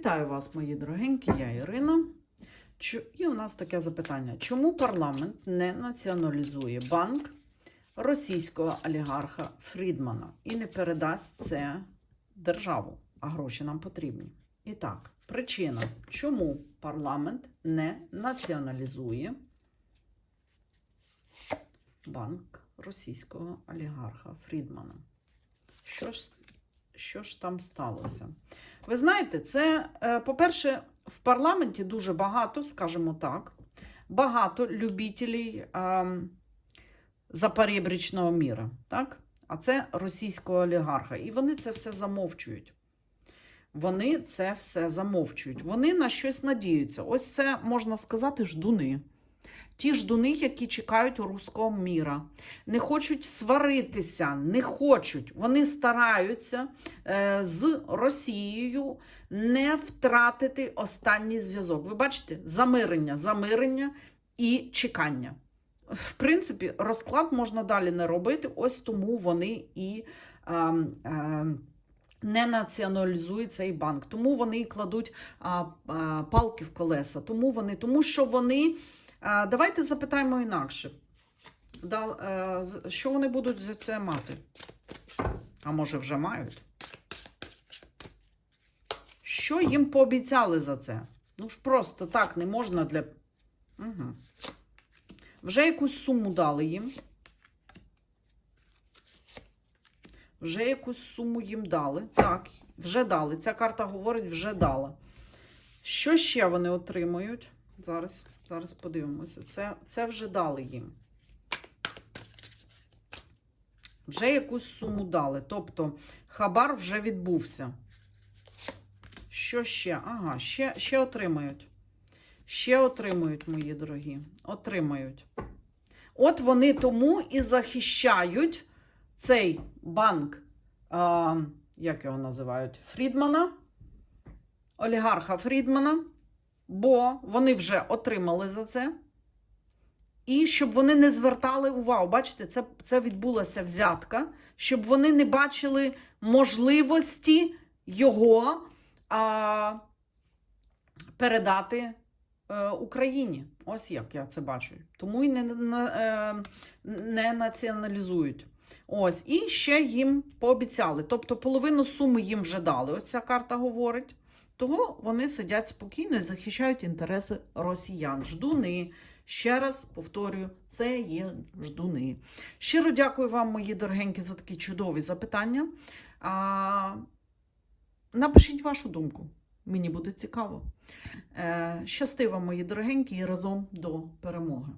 Вітаю вас, мої дорогенькі, я Ірина. І у нас таке запитання: чому парламент не націоналізує банк російського олігарха Фрідмана і не передасть це державу, а гроші нам потрібні? І так, причина, чому парламент не націоналізує банк російського олігарха Фрідмана? Що ж, що ж там сталося? Ви знаєте, це, е, по-перше, в парламенті дуже багато, скажімо так, багато любителів ем, запорібрічного міра, так? А це російського олігарха. І вони це все замовчують. Вони це все замовчують. Вони на щось надіються. Ось це, можна сказати, ждуни. Ті ждуни, які чекають руського міра, не хочуть сваритися, не хочуть. Вони стараються е, з Росією не втратити останній зв'язок. Ви бачите, замирення, замирення і чекання. В принципі, розклад можна далі не робити, ось тому вони і. е, е, не націоналізують цей банк, тому вони кладуть а, а, палки в колеса. Тому вони, тому що вони. Давайте запитаємо інакше. Е, що вони будуть за це мати? А може вже мають? Що їм пообіцяли за це? Ну ж просто так не можна для. Угу. Вже якусь суму дали їм. Вже якусь суму їм дали. Так, вже дали. Ця карта говорить, вже дала. Що ще вони отримують? Зараз, зараз подивимося. Це, це вже дали їм. Вже якусь суму дали. Тобто хабар вже відбувся. Що ще? Ага, ще, ще отримають. Ще отримують, мої дорогі. Отримають. От вони тому і захищають цей банк, а, як його називають, Фрідмана, олігарха Фрідмана, бо вони вже отримали за це. І щоб вони не звертали увагу, бачите, це, це відбулася взятка, щоб вони не бачили можливості його а, передати е, Україні. Ось як я це бачу. Тому і не, на- е, не націоналізують. Ось, і ще їм пообіцяли. Тобто половину суми їм вже дали. Ось ця карта говорить. Того вони сидять спокійно і захищають інтереси росіян. Ждуни. Ще раз повторюю, це є ждуни. Щиро дякую вам, мої дорогенькі, за такі чудові запитання. А, напишіть вашу думку. Мені буде цікаво. Е, щасти вам, мої дорогенькі, і разом до перемоги.